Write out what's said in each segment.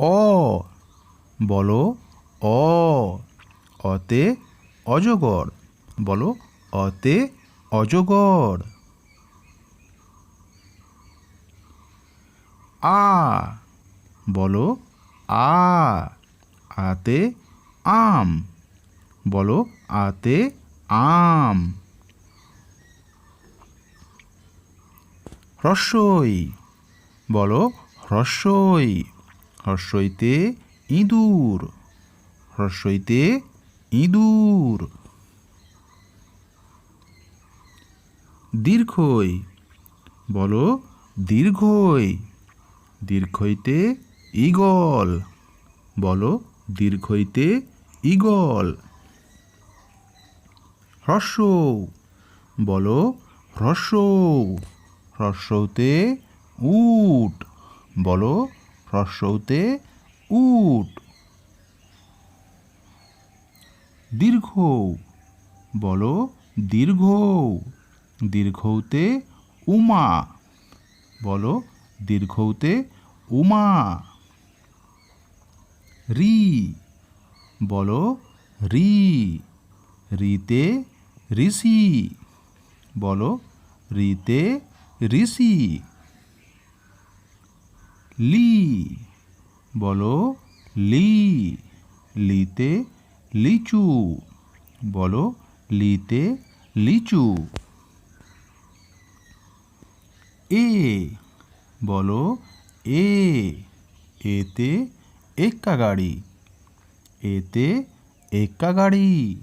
অ, বলো অ, অতে অজগর। বলো অতে অজগর। আ, বলো আ, আতে আম। বলো আতে আম। হ্রস্বই। বলো হ্রস্বই। হ্রস্বইতে ইঁদুর হ্রস্বইতে ইঁদুর। দীর্ঘই, বলো দীর্ঘই, দীর্ঘইতে ঈগল, বলো দীর্ঘইতে ঈগল। হ্রস্ব বলো হ্রস্ব হ্রস্বতে উট, বলো হ্রস্বতে উট। দীর্ঘ, বলো দীর্ঘ, দীর্ঘতে উমা, বলো দীর্ঘতে উমা। রি, বলো রি, রিতে ঋষি, বলো রিতে ঋষি। লি। বলো লি। লিতে লিচু। বলো লিতে লিচু। এ। বলো এ। এতে এক্কা গাড়ি। এতে এক্কা গাড়ি।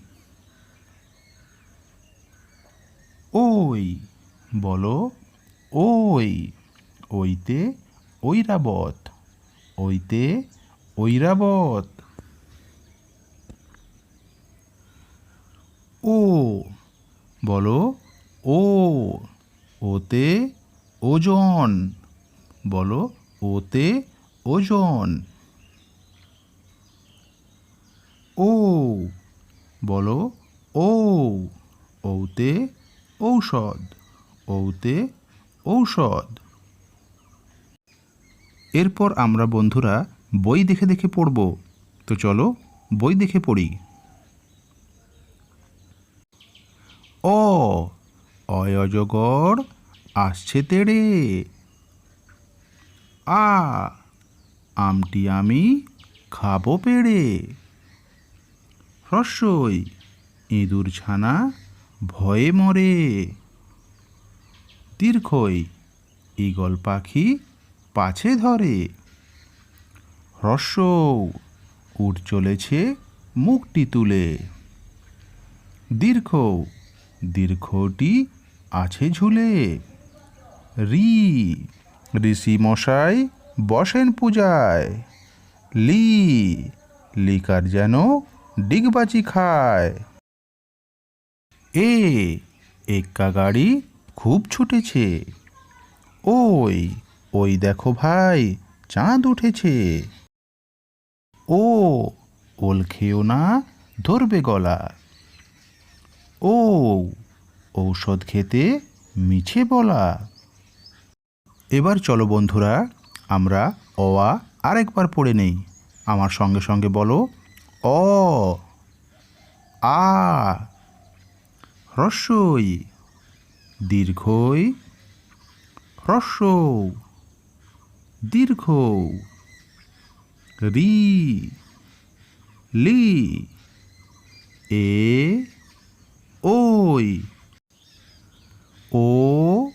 ওই। বলো ওই। ওইতে ঐরাবত, ওইতে ঐরাবত। ও, বলো, ও, ওতে ওজন, বলো, ওতে ওজন। ও, বলো, ও, ওতে ঔষধ ওতে ঔষধ। এরপর আমরা বন্ধুরা বই দেখে দেখে পড়ব। তো চলো বই দেখে পড়ি। অ অয় অজগর আসছে তেড়ে। আ, আমটি আমি খাব পেড়ে। হ্রস্বই, ইঁদুর ছানা ভয়ে মরে। দীর্ঘই, ঈগল পাখি পাছে ধরে। হ্রস্ব উঠ চলেছে মুখটি তুলে। দীর্ঘ, দীর্ঘটি আছে ঝুলে। রি, ঋষি মশাই বসেন পূজায়। লি, লিকার যেন ডিগবাজি খায়। এ, এক্কা গাড়ি খুব ছুটেছে। ওই ওই দেখো ভাই, চাঁদ উঠেছে। ও, ওল খেও না, ধরবে গলা। ও, ঔষধ খেতে মিছে বলা। এবার চলো বন্ধুরা, আমরা অয়া আরেকবার পড়ে নেই। আমার সঙ্গে সঙ্গে বলো, অ, আ, হ্রস্বই, দীর্ঘই হ্রস্ব দীর্ঘ। রি। লি। এ। ওই। ও।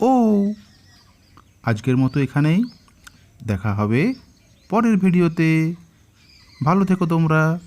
ও। আজকের মতো এখানেই। দেখা হবে পরের ভিডিওতে। ভালো থেকো তোমরা।